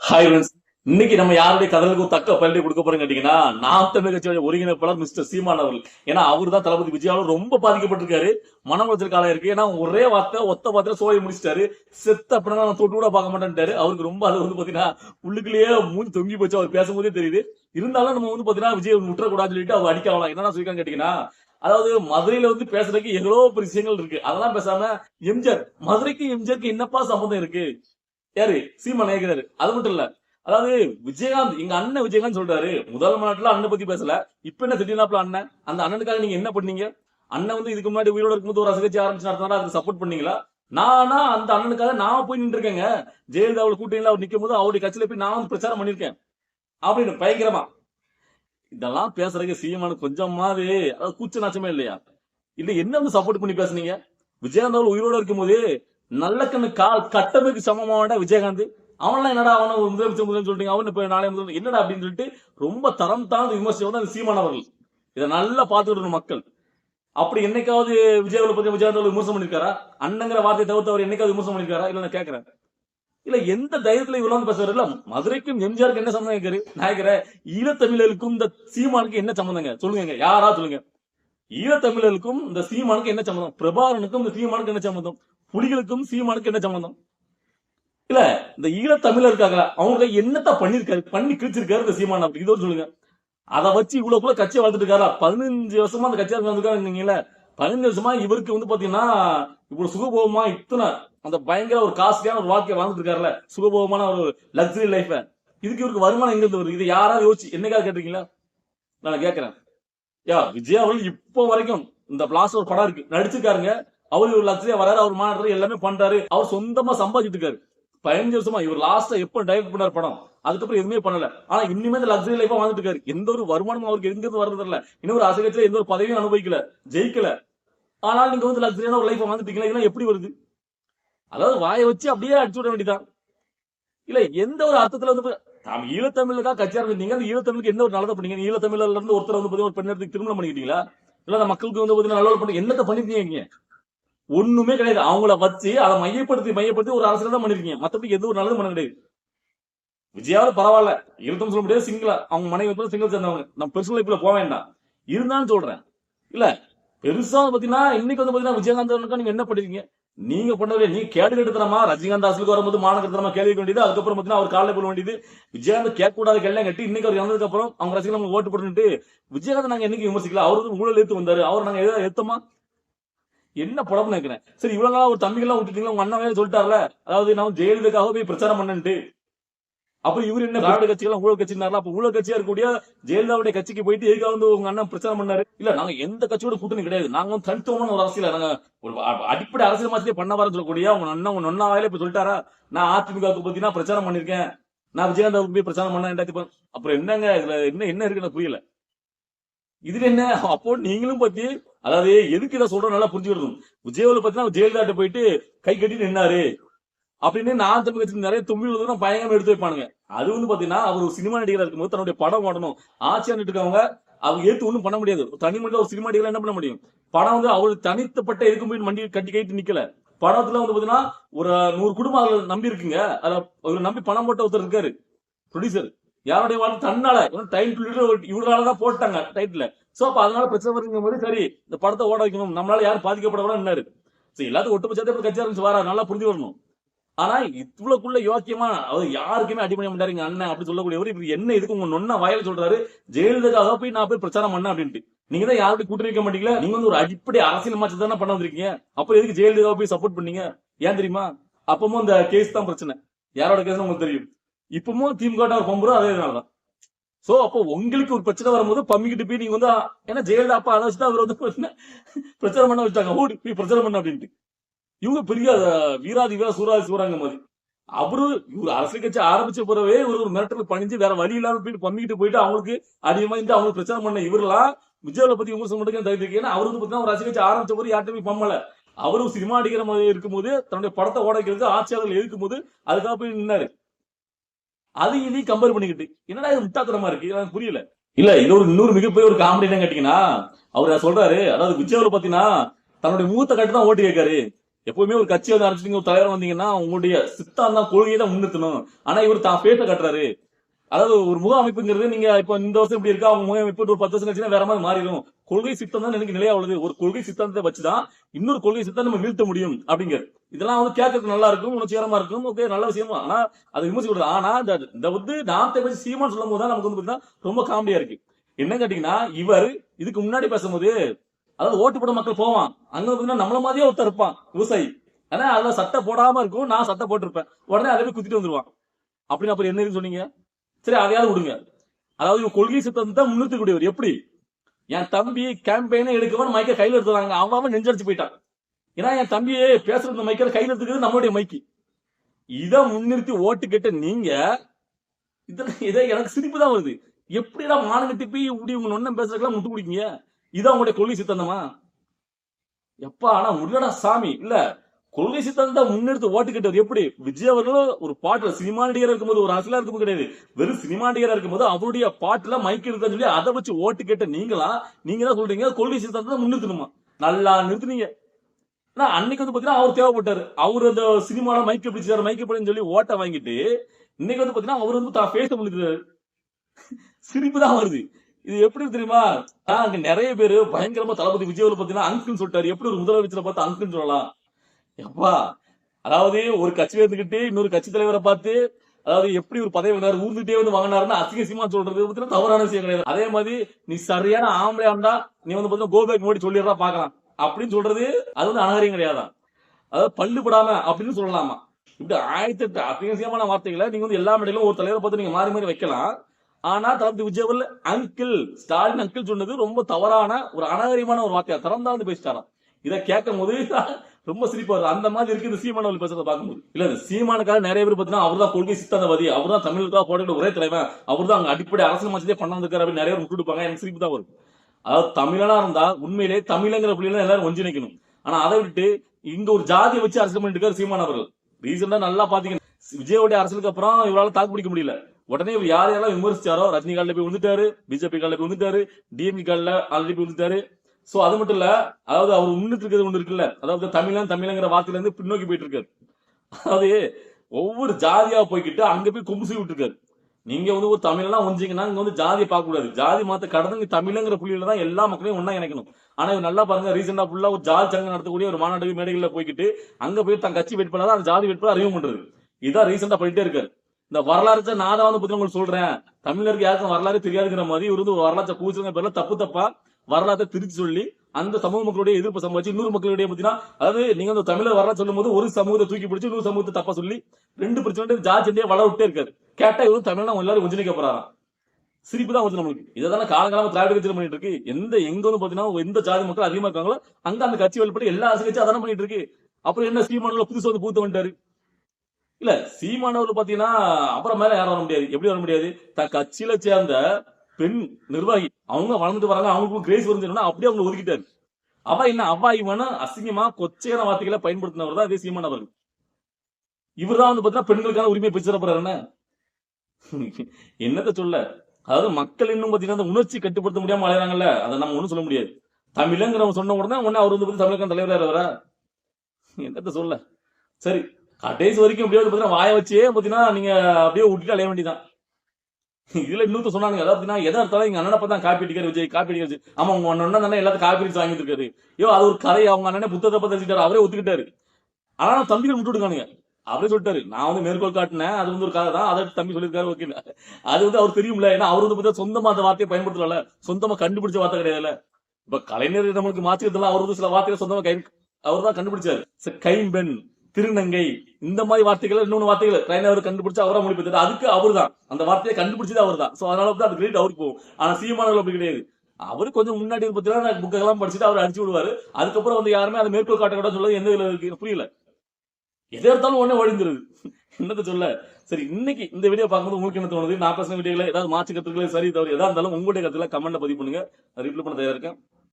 Hi friends இன்னைக்கு நம்ம யாருடைய கதலுக்கு தக்க பள்ளி கொடுக்க போறோம் கேட்டீங்கன்னா நாம் தமிழ் கட்சியோட ஒருங்கிணைப்பாளர் மிஸ்டர் சீமான் அவர்கள். ஏன்னா அவர் தான் தளபதி விஜயாவில் ரொம்ப பாதிக்கப்பட்டிருக்காரு. மனம் உளைச்சல் காலம் இருக்கு. ஏன்னா ஒரே வார்த்தை ஒத்த வார்த்தை சோயை முடிச்சிட்டாரு. செத்த அப்படின்னா நான் தொட்டு கூட பார்க்க மாட்டேன்ட்டாரு. அவருக்கு ரொம்ப அது வந்து பாத்தீங்கன்னா உள்ளுக்குள்ளேயே மூஞ்சி தொங்கி போச்சு. அவர் பேசும்போதே தெரியுது. இருந்தாலும் நம்ம வந்து பாத்தீங்கன்னா விஜய் விட்டுறக்கூடாதுன்னு சொல்லிட்டு அவர் அடிக்கலாம் என்னன்னா சொல்லிருக்கான்னு கேட்டீங்கன்னா அதாவது மதுரையில வந்து பேசுறதுக்கு எவ்வளோ பெரிய விஷயங்கள் இருக்கு. அதெல்லாம் பேசாம எம்ஜிஆர் மதுரைக்கு எம்ஜிஆருக்கு என்னப்பா சம்மந்தம் இருக்கு? யாரு? சீமான் கேக்குறாரு அது மட்டும் இல்ல. அதாவது விஜயகாந்த் எங்க அண்ணன் விஜயகாந்த் சொல்றாரு முதல் மாநாட்டுல அண்ணன் பத்தி பேசல. இப்ப என்ன திடீர்னாப்ல அண்ணன்? அந்த அண்ணனுக்காக நீங்க என்ன பண்ணீங்க? அண்ணன் வந்து இதுக்கு முன்னாடி உயிரோட இருக்கும்போது ஒரு அசகச்சி ஆரம்பிச்சு நடத்தினா அதுக்கு சப்போர்ட் பண்ணீங்களா? நானா அந்த அண்ணனுக்காக நான் போய் நின்று இருக்கேங்க ஜெயலலிதா கூட்டணியில அவர் நிற்கும் போது அவருடைய கட்சியில போய் நான் வந்து பிரச்சாரம் பண்ணிருக்கேன் அப்படின்னு பயங்கரமா. இதெல்லாம் பேசுறதுக்கு சீமானு கொஞ்சமாவது அதாவது கூச்ச நாச்சமே இல்லையா? இல்ல என்ன வந்து சப்போர்ட் பண்ணி பேசுனீங்க? விஜயகாந்த் அவர் உயிரோட இருக்கும்போது நல்ல கண்ணு கால் கட்டமைக்கு சமமாவடா விஜயகாந்த். அவன்லாம் என்னடா அவன ஒரு முதலமைச்சர் முதலமைச்சர் சொல்றீங்க அவன் இப்ப நாளை முதல் என்னடா அப்படின்னு சொல்லிட்டு ரொம்ப தரம் தாழ்ந்த விமர்சனம் தான் சீமான் அவர்கள். இதை நல்லா பார்த்துக்கிட்டு மக்கள். அப்படி என்னைக்காவது விஜயாவில் பத்தி விஜயகாந்த் விமர்சனம் பண்ணிருக்காரா? அண்ணங்கிற வார்த்தையை தவிர்த்து அவர் என்னைக்காவது விமர்சனம் பண்ணிருக்காரா? இல்ல நான் கேட்கறேன் இல்ல எந்த தைரியத்துல இவ்வளவு வந்து பேசுறாரு? இல்ல மதுரைக்கும் எம்ஜிஆருக்கு என்ன சம்பந்தம் கேக்குது நாயகர ஈழத்தமிழர்களுக்கும் இந்த சீமானுக்கு என்ன சம்மந்தங்க சொல்லுங்க யாரா சொல்லுங்க. ஈழத்தமிழர்களுக்கும் இந்த சீமானுக்கு என்ன சம்பந்தம்? பிரபாகரனுக்கும் இந்த சீமானுக்கு என்ன சம்பந்தம்? புலிகளுக்கும் சீமானுக்கு என்ன சம்பந்தம்? இல்ல இந்த ஈழத்தமிழர் இருக்காங்களா அவங்க என்னத்த பண்ணிருக்காரு பண்ணி கிழிச்சிருக்காரு இந்த சீமான் அப்படி இதோ சொல்லுங்க. அதை வச்சு இவ்வளவுக்குள்ள கட்சியை வளர்த்துட்டு இருக்காரா? பதினஞ்சு வருஷமா அந்த கட்சியா வந்திருக்காங்க பதினஞ்சு வருஷமா இவருக்கு வந்து பாத்தீங்கன்னா இவ்வளவு சுகபோகமா இத்தனை அந்த பயங்கர ஒரு காஸ்ட்லியான ஒரு வாழ்க்கையை வாழ்ந்துட்டு இருக்காருல்ல? சுகபோகமான ஒரு லக்ஸரி லைஃப இதுக்கு இவருக்கு வருமானம் எங்க இருந்து வருது? இதை யாராவது யோசிச்சு என்னைக்காவது கேட்டிருக்கீங்களா? நான் கேட்கறேன். யா விஜய் அவர்கள் இப்போ வரைக்கும் இந்த பிளாஸ் ஒரு படம் இருக்கு. நடிச்சிருக்காருங்க. அவர் இவர் லக்ஸரியா வராரு அவர் மாடுறாரு எல்லாமே பண்றாரு. அவர் சொந்தமா சம்பாதிச்சிட்டு இருக்காரு பதினஞ்சு வருஷமா இவர் லாஸ்டா எப்ப டைரக்ட் பண்ணார் படம் அதுக்கப்புறம் எதுவுமே பண்ணல. ஆனா இனிமே இந்த லக்ஸரி லைஃபா வாழ்ந்துட்டு இருக்காரு எந்த ஒரு வருமானமும் அவருக்கு எங்க இருந்து வர்றது இல்ல இன்னும் ஒரு அசகத்துல எந்த ஒரு பதவியும் அனுபவிக்கல. ஜெயிக்கல. ஆனால் நீங்க வந்து லக்ஸரியான ஒரு லைஃப் வாழ்ந்துட்டீங்களா? இதெல்லாம் எப்படி வருது? அதாவது வாயை வச்சு அப்படியே அடிச்சு விட வேண்டியதான் இல்ல எந்த ஒரு அர்த்தத்துல வந்து தாம் ஈழத்தமிழுக்காக கட்சியா இருந்தீங்க அந்த ஈழத்தமிழுக்கு என்ன ஒரு நல்லதை பண்ணீங்க? ஈழத்தமிழ்ல இருந்து ஒருத்தர் வந்து பாத்தீங்கன்னா ஒரு பெண் எடுத்து திருமணம் பண்ணிக்கிட்டீங்களா? இல்ல அந்த மக்களுக்கு வந்து பாத்தீங்கன்னா நல்ல பண்ணி என்னத்தை பண்ணிருக்கீங்க ஒண்ணுமே கிடையாது. அவங்கள வச்சு அதை மையப்படுத்தி மையப்படுத்தி ஒரு அரசியல் தான் பண்ணிருக்கீங்க. மத்தபடி எதுவும் ஒரு நல்லதும் பண்ண கிடையாது. விஜயாவது பரவாயில்ல. இருந்தும் சொல்ல முடியாது சிங்கிளா அவங்க மனைவி வந்து சிங்கிள் சேர்ந்தவங்க. நம்ம பெர்சனல் லைஃப்ல போக வேண்டாம். இருந்தாலும் சொல்றேன். இல்ல பெருசா வந்து பாத்தீங்கன்னா இன்னைக்கு வந்து பாத்தீங்கன்னா விஜயகாந்த் நீங்க என்ன பண்ணிருக்கீங்க? நீங்க பண்ணவே நீ கேடு கெடுத்தனமா ரஜினிகாந்த் அரசுக்கு வரும்போது மாநகரத்தனமா கேள்வி வேண்டியது அதுக்கப்புறம் பாத்தீங்கன்னா அவர் காலையில் போட வேண்டியது. விஜயகாந்த் கேட்க கூடாத கேள்வி கட்டி இன்னைக்கு அவர் இறந்ததுக்கு அப்புறம் அவங்க ரசிகர்கள் ஓட்டு போட்டுட்டு விஜயகாந்த் நாங்க என்னைக்கு விமர்சிக்கல? அவர் ஊழல் எடுத்து வந்தாரு. அவர் நாங்க எதாவது எடுத்தோமா என்ன படம் நினைக்கிறேன். சரி இவ்வளவு நாளா ஒரு தம்பிகள்லாம் விட்டுட்டீங்களா? உங்க அண்ணன் வேற சொல்லிட்டார்ல. அதாவது நான் ஜெயலலிதாக்காக போய் பிரச்சாரம் பண்ணன்ட்டு. அப்ப இவர் என்ன திராவிட கட்சிகள் ஊழல் கட்சினார்ல அப்ப ஊழல் கட்சியா இருக்கக்கூடிய ஜெயலலிதாவுடைய கட்சிக்கு போயிட்டு எதுக்காக வந்து உங்க அண்ணன் பிரச்சாரம் பண்ணாரு? இல்ல நாங்க எந்த கட்சியோட கூட்டணி கிடையாது. நாங்க வந்து தனித்துவமான ஒரு அரசியல் நாங்க ஒரு அடிப்படை அரசியல் மாத்திலே பண்ண வர சொல்லக்கூடிய உங்க அண்ணன் உங்க நொன்னா வாயில இப்ப சொல்லிட்டாரா? நான் அதிமுகவுக்கு பத்தி நான் பிரச்சாரம் பண்ணிருக்கேன். நான் விஜயகாந்த் போய் பிரச்சாரம் பண்ண ரெண்டாயிரத்தி அப்புறம் என்னங்க இதுல என்ன என்ன இருக்கு எனக்கு புரியல. இதுல என்ன? அப்போ நீங்களும் பத்தி அதாவது எதுக்கு இதை சொல்றோம் நல்லா புரிஞ்சுக்கணும் விஜயவில் பாத்தீங்கன்னா ஜெயலலிதா போயிட்டு கை கட்டி நின்னாரு. அப்படின்னு நான் தமிழ் கட்சி நிறைய தும்பி விழுதுனா பயங்கரம் எடுத்து வைப்பானுங்க. அது வந்து பாத்தீங்கன்னா அவர் சினிமா நடிகரா இருக்கும்போது தன்னுடைய படம் ஓடணும். ஆட்சியா இருக்கவங்க அவங்க ஏத்து ஒண்ணும் பண்ண முடியாது. தனி மனித ஒரு சினிமா நடிகர் என்ன பண்ண முடியும்? படம் வந்து அவர் தனித்தப்பட்ட எதுக்கும் போய் மண்டி கட்டி கட்டி நிக்கல. படத்துல வந்து பாத்தீங்கன்னா ஒரு நூறு குடும்பம் அதுல நம்பி இருக்குங்க. அதுல ஒரு நம்பி பணம் போட்ட ஒருத்தர் இருக்காரு ப்ரொடியூசர் யாருடைய வாழ்க்கை தன்னால? டைட்டில் இவராலதான் போட்டாங்க டைட்டில் சோ அப்ப அதனால பிரச்சனை வருங்கும் போது சரி இந்த படத்தை ஓட வைக்கணும். நம்மளால யாரும் பாதிக்கப்படக்கூடாது சரி எல்லாத்துக்கும் ஒட்டுப்பட்சத்தை கட்சி ஆரம்பிச்சு வரா நல்லா புரிஞ்சு வரணும். ஆனா இவ்வளவுக்குள்ள யோக்கியமா அவர் யாருக்குமே அடிப்படை மாட்டாருங்க அண்ணன் அப்படி சொல்லக்கூடியவர். இப்படி என்ன இதுக்கு உங்க நொன்ன வயல சொல்றாரு? ஜெயலலிதாக்காக போய் நான் போய் பிரச்சாரம் பண்ண அப்படின்ட்டு. நீங்க தான் யாருடைய கூட்டணி வைக்க மாட்டீங்களா? நீங்க வந்து ஒரு அடிப்படை அரசியல் மாற்றம் தானே பண்ண வந்திருக்கீங்க. அப்புறம் எதுக்கு ஜெயலலிதாவை போய் சப்போர்ட் பண்ணீங்க? ஏன் தெரியுமா? அப்பவும் இந்த கேஸ் தான் பிரச்சனை. யாரோட கேஸ் உங்களுக்கு தெரியும். இப்பவும் திமுக ஒரு பம்புறோம் அதே தான் சோ அப்போ உங்களுக்கு ஒரு பிரச்சனை வரும்போது பம்மிக்கிட்டு போய் நீங்க வந்து ஏன்னா ஜெயலலிதா அப்பா அதை வச்சுட்டு அவர் வந்து பாத்தீங்கன்னா பிரச்சாரம் பண்ண வச்சாங்க ஓடி போய் பிரச்சாரம் பண்ண அப்படின்ட்டு. இவங்க பெரிய வீராதி வீரா சூராதி சூறாங்க மாதிரி. அவரு இவர் அரசியல் கட்சி ஆரம்பிச்ச பிறவே ஒரு ஒரு மிரட்டல் பணிஞ்சு வேற வழி இல்லாம போயிட்டு பம்மிக்கிட்டு போயிட்டு அவங்களுக்கு அதிகமா இந்த அவங்களுக்கு பிரச்சாரம் பண்ண இவரெல்லாம் விஜயாவை பத்தி விமர்சனம் மட்டும் தவிர்த்து ஏன்னா அவர் வந்து பார்த்தீங்கன்னா ஒரு அரசியல் கட்சி ஆரம்பிச்ச பிறகு யார்ட்டுமே பம்மல அவரும் சினிமா அடிக்கிற மாதிரி இருக்கும்போது தன்னுடைய படத்தை ஓட ஆட்சியாளர்கள் இருக்கும்போது அதுக்காக போய் நின்னாரு. அது இதையும் கம்பேர் பண்ணிக்கிட்டு. என்னடா இது முட்டாத்தனமா இருக்கு? எனக்கு புரியல. இல்ல இது ஒரு இன்னொரு மிகப்பெரிய ஒரு காமெடி என்ன கேட்டீங்கன்னா அவர் சொல்றாரு. அதாவது விஜயாவில் பாத்தீங்கன்னா தன்னுடைய மூத்த கட்டு தான் ஓட்டு கேட்காரு. எப்பவுமே ஒரு கட்சி வந்து ஆரம்பிச்சு ஒரு தலைவர் வந்தீங்கன்னா உங்களுடைய சித்தாந்தம் கொள்கையை தான் முன்னிறுத்தணும். ஆனா இவர் தான் பேச கட்டுறாரு. அதாவது ஒரு முக அமைப்புங்கிறது நீங்க இப்ப இந்த வருஷம் இப்படி இருக்கா அவங்க முக அமைப்பு ஒரு பத்து வருஷம் கழிச்சுன்னா வேற மாதிரி மாறிடும். கொள்கை சித்தம் தான் எனக்கு நிலையா உள்ளது. ஒரு கொள்கை சித்தாந்தத்தை வச்சுதான் இன்னொரு கொள்கை சித்தம் நம்ம வீழ்த்த முடியும் அப்படிங்கிறது இதெல்லாம் வந்து கேட்கறதுக்கு நல்லா இருக்கும் உணர்ச்சிகரமா இருக்கும் ஓகே நல்ல விஷயமா. ஆனா அதை விமர்சிக்கூடாது ஆனா இந்த இந்த வந்து நாமத்தை பற்றி சீமான் சொல்லும் போது தான் நமக்கு வந்து பாத்தீங்கன்னா ரொம்ப காமெடியா இருக்கு. என்ன கேட்டீங்கன்னா இவர் இதுக்கு முன்னாடி பேசும்போது அதாவது ஓட்டு போட மக்கள் போவான். அங்க பாத்தீங்கன்னா நம்மள மாதிரியே ஒருத்தர் இருப்பான் விவசாயி. ஆனா அதுல சட்டை போடாம இருக்கும் நான் சட்டை போட்டிருப்பேன். உடனே அதை போய் குத்திட்டு வந்துருவான். அப்படின்னு அப்புறம் என்ன இருக்குன்னு சொன்னீங்க? சரி அதையாவது விடுங்க. அதாவது கொள்கை சித்தம் தான் முன்னிறுத்தக்கூடியவர். எப்படி? என் தம்பி கேம்பெயினை எடுக்கவன் மைக்க கையில் எடுத்துறாங்க. அவன் அவன் நெஞ்சடிச்சு போயிட்டான். ஏன்னா என் தம்பியே பேசுறது மைக்கில் கையில் எடுத்துக்கிறது நம்மளுடைய மைக்கு இதை முன்னிறுத்தி ஓட்டு கேட்ட நீங்க இதுல இதை எனக்கு சிரிப்பு தான் வருது. எப்படிடா மானங்கட்டி போய் இப்படி உங்க நொண்ணம் பேசுறதுக்கெல்லாம் முட்டு குடிக்கீங்க இதான் உங்களுடைய கொள்கை சித்தந்தமா? எப்பா ஆனா முடியலடா சாமி. இல்ல கொள்கை சித்தாந்தத்தை முன்னெடுத்து ஓட்டு கேட்டவர் எப்படி? விஜய் அவர்களும் ஒரு பாட்டுல சினிமா நடிகரா இருக்கும்போது ஒரு அரசியலா இருக்கும்போது கிடையாது. வெறும் சினிமா நடிகரா இருக்கும்போது அவருடைய பாட்டுல மைக் எடுத்தா சொல்லி அதை வச்சு ஓட்டு கேட்ட நீங்களா? நீங்க தான் சொல்றீங்க. கொள்கை சித்தாந்தத்தை முன்னிறுத்தணுமா? நல்லா நிறுத்துனீங்க. ஆனா அன்னைக்கு வந்து பாத்தீங்கன்னா அவர் தேவைப்பட்டாரு. அவர் அந்த சினிமால மைக்க பிடிச்சாரு மைக்க சொல்லி ஓட்டை வாங்கிட்டு இன்னைக்கு வந்து பாத்தீங்கன்னா அவர் வந்து தான் பேச முடியுது சிரிப்பு தான் வருது. இது எப்படி தெரியுமா? ஆஹ் அங்க நிறைய பேர் பயங்கரமா தளபதி விஜய் பாத்தீங்கன்னா அங்கிள் சொல்லிட்டாரு. எப்படி ஒரு முதலமைச்சரை பார்த்து அங்கிள் சொல்லலாம்? எப்பா? அதாவது ஒரு கட்சியில இருந்துகிட்டு இன்னொரு கட்சி தலைவரை பார்த்து அதாவது எப்படி ஒரு பதவி வந்தார் ஊர்ந்துட்டே வந்து வாங்கினாருன்னு அசிங்கசியமா சொல்றது பாத்தீங்கன்னா தவறான விஷயம் கிடையாது. அதே மாதிரி நீ சரியான ஆம்பளை இருந்தா நீ வந்து பார்த்தா கோபேக் மோடி சொல்லிடுறா பாக்கலாம் அப்படின்னு சொல்றது அது வந்து அனகரியம் கிடையாதான் அதாவது பல்லு அப்படின்னு சொல்லலாமா? இப்படி ஆயிரத்தி எட்டு அத்தியாவசியமான வார்த்தைகளை நீங்க வந்து எல்லா மேடையிலும் ஒரு தலைவரை பார்த்து நீங்க மாறி மாறி வைக்கலாம். ஆனா தளபதி விஜயவல் அங்கிள் ஸ்டாலின் அங்கிள் சொன்னது ரொம்ப தவறான ஒரு அனகரியமான ஒரு வார்த்தையா? திறந்தாந்து பேசிட்டாராம். இதை கேட்கும் போது ரொம்ப சிரிப்பா அந்த மாதிரி இருக்கு இந்த சீமான அவர்கள் பேசுறத பார்க்கும்போது. இல்ல இந்த சீமானுக்காக நிறைய பேர் பார்த்தீங்கன்னா அவர் தான் கொள்கை சித்தாந்தவாதி அவர் தான் தமிழுக்காக போடுற ஒரே தலைவன் அவர் தான் அங்க அடிப்படை அரசியல் மச்சதே பண்ண அப்படின்னு நிறைய பேர் விட்டுடுப்பாங்க எனக்கு சிரிப்பு தான் வரும் அதாவது தமிழனா இருந்தா உண்மையிலே தமிழங்கிற புள்ளியில எல்லாரும் ஒன்றிணைக்கணும். ஆனா அதை விட்டு இங்க ஒரு ஜாதியை வச்சு அரசியல் பண்ணிட்டு இருக்காரு சீமான் அவர்கள். ரீசெண்டா நல்லா பாத்தீங்கன்னா விஜயோடைய அரசியலுக்கு அப்புறம் இவரால் தாக்கு பிடிக்க முடியல. உடனே இவர் யார் யாரெல்லாம் விமர்சிச்சாரோ ரஜினி காலில் போய் வந்துட்டாரு பிஜேபி காலில் போய் வந்துட்டாரு டிஎம்கி காலில் ஆல்ரெடி போய் வந்துட்டாரு சோ அது மட்டும் இல்ல அதாவது அவர் முன்னிட்டு இருக்கிறது ஒண்ணு இருக்குல்ல அதாவது தமிழன் தமிழங்கிற வார்த்தையில இருந்து பின்னோக்கி போயிட்டு இருக்காரு அதாவது ஒவ்வொரு ஜாதியா போய்கிட்டு அங்க போய் கும்பு செய்ய விட்டுருக்காரு. நீங்க வந்து ஒரு தமிழ்லாம் ஒஞ்சிங்கன்னா இங்க வந்து ஜாதியை பார்க்க கூடாது ஜாதி மாத்த கடந்து இங்க புள்ளியில தான் எல்லா மக்களையும் ஒண்ணா இணைக்கணும். ஆனா இவர் நல்லா பாருங்க ரீசெண்டா ஃபுல்லா ஒரு ஜாதி சங்கம் நடத்தக்கூடிய ஒரு மாநாடு மேடைகள்ல போய்கிட்டு அங்க போய் தன் கட்சி வேட்பாளர் அந்த ஜாதி வேட்பாளர் அறிவு பண்றது. இதான் ரீசெண்டா பண்ணிட்டே இருக்காரு. இந்த வரலாறு நான் தான் வந்து பத்தி உங்களுக்கு சொல்றேன். தமிழருக்கு யாருக்கும் வரலாறு தெரியாதுங்கிற மாதிரி இவர் வந்து ஒரு வரலாற்றை பூசுங்க பேர்ல தப்பு தப்பா வரலாற்றை திருச்சி சொல்லி அந்த சமூக மக்களுடைய எதிர்ப்பு சம்பாதிச்சு இன்னொரு மக்களுடைய பார்த்தீங்கன்னா அதாவது நீங்க அந்த தமிழர் வரலாறு சொல்லும் போது ஒரு சமூகத்தை தூக்கி பிடிச்சு இன்னொரு சமூகத்தை தப்பா சொல்லி ரெண்டு பிரச்சனை ஜாதி சண்டையை வளர விட்டே இருக்காரு. கேட்டா இவரும் தமிழ்னா எல்லாரும் ஒன்றிணைக்க போறாராம். சிரிப்பு தான் வருது நம்மளுக்கு. இதை தானே காலங்காலமா திராவிட கட்சி பண்ணிட்டு இருக்கு. எந்த எங்க வந்து பாத்தீங்கன்னா எந்த ஜாதி மக்கள் அதிகமா இருக்காங்களோ அங்க அந்த கட்சி வெளிப்பட்டு எல்லா அரசு கட்சியும் அதான பண்ணிட்டு இருக்கு. அப்புறம் என்ன சீமானவர்கள் புதுசு வந்து பூத்து வந்துட்டாரு. இல்ல சீமானவர்கள் பாத்தீங்கன்னா அப்புறம் மேல யாரும் வர முடியாது. எப்படி வர முடியாது? தன் கட்சியில சேர்ந்த பெண் நிர்வாகி. அவங்க வளர்ந்துட்டு வராங்க அவங்களுக்கு கிரேஸ் வருதுன்னா அப்படியே அவங்க ஒதுக்கிட்டாரு. அவ என்ன அவா இவனா அசிங்கமா கொச்சையான வார்த்தைகளை பயன்படுத்தினவர் தான் அதே சீமான் அவர்கள். இவர் தான் வந்து பாத்தீங்கன்னா பெண்களுக்கான உரிமை பெற்று என்ன? என்னத்த சொல்ல? அதாவது மக்கள் இன்னும் பாத்தீங்கன்னா அந்த உணர்ச்சி கட்டுப்படுத்த முடியாம அலையறாங்கல்ல அதை நம்ம ஒண்ணும் சொல்ல முடியாது. தமிழங்கிறவங்க சொன்ன உடனே உடனே அவர் வந்து தமிழகம் தலைவராக இருவரா என்னத்த சொல்ல? சரி கடைசி வரைக்கும் எப்படியாவது பாத்தீங்கன்னா வாய வச்சே பாத்தீங்கன்னா நீங்க அப்படியே விட்டுட்டு அலைய வேண்டியதான் இதுல இன்னொருத்த சொன்னாங்க அதாவது எதை எடுத்தாலும் எங்க அண்ணனை பார்த்தா காப்பி அடிக்கிற விஜய் காப்பி அடிக்கிற விஜய். ஆமா உங்க அண்ணன் தானே எல்லாத்தையும் காப்பி அடிச்சு வாங்கிட்டு இருக்காரு. ஐயோ அது ஒரு கதை. அவங்க அண்ணனே புத்தகத்தை பத்தி வச்சுட்டாரு அவரே ஒத்துக்கிட்டாரு. ஆனா தம்பிகள் விட்டு விட்டுருக்கானுங்க அவரே சொல்லிட்டாரு நான் வந்து மேற்கோள் காட்டினேன் அது வந்து ஒரு கதை தான். அதை தம்பி சொல்லியிருக்காரு ஓகே அது வந்து அவர் தெரியும்ல ஏன்னா அவர் வந்து பார்த்தா சொந்தமா அந்த வார்த்தையை பயன்படுத்தல சொந்தமா கண்டுபிடிச்ச வார்த்தை கிடையாதுல்ல. இப்ப கலைஞர் நம்மளுக்கு மாற்றிக்கிறதுலாம் அவர் வந்து சில வார்த்தைகளை சொந்தமா கை அவர் தான் கண்டுபிடிச்சாரு கைம்பெண். திருநங்கை. இந்த மாதிரி வார்த்தைகள் இன்னொன்று வார்த்தைகள் ட்ரைனர் கண்டுபிடிச்சு அவரா மொழிபெற்றாரு அதுக்கு அவர் தான் அந்த வார்த்தையை கண்டுபிடிச்சது அவர் தான் சோ அதனால தான் அது கிரெடிட் அவருக்கு போகும். ஆனா சீமானவர்கள் அப்படி கிடையாது. அவரு கொஞ்சம் முன்னாடி பார்த்தீங்கன்னா புக்கெல்லாம் படிச்சுட்டு அவர் அடிச்சு விடுவாரு. அதுக்கப்புறம் வந்து யாருமே அதை மேற்கோள் காட்ட சொல்றது எந்த இதுல இருக்கு? புரியல. எதை எடுத்தாலும் உடனே ஒழிந்துருது என்னத்த சொல்ல? சரி இன்னைக்கு இந்த வீடியோ பார்க்கும்போது உங்களுக்கு என்ன தோணுது? நான் பேசின வீடியோல ஏதாவது மாற்று கருத்துக்களை சரி தவறு எதா இருந்தாலும் உங்களுடைய கருத்துல கமெண்ட்ல பதிவு பண்ணுங்க. ரிப்ளை பண்ண தயாரா இருக்கேன்.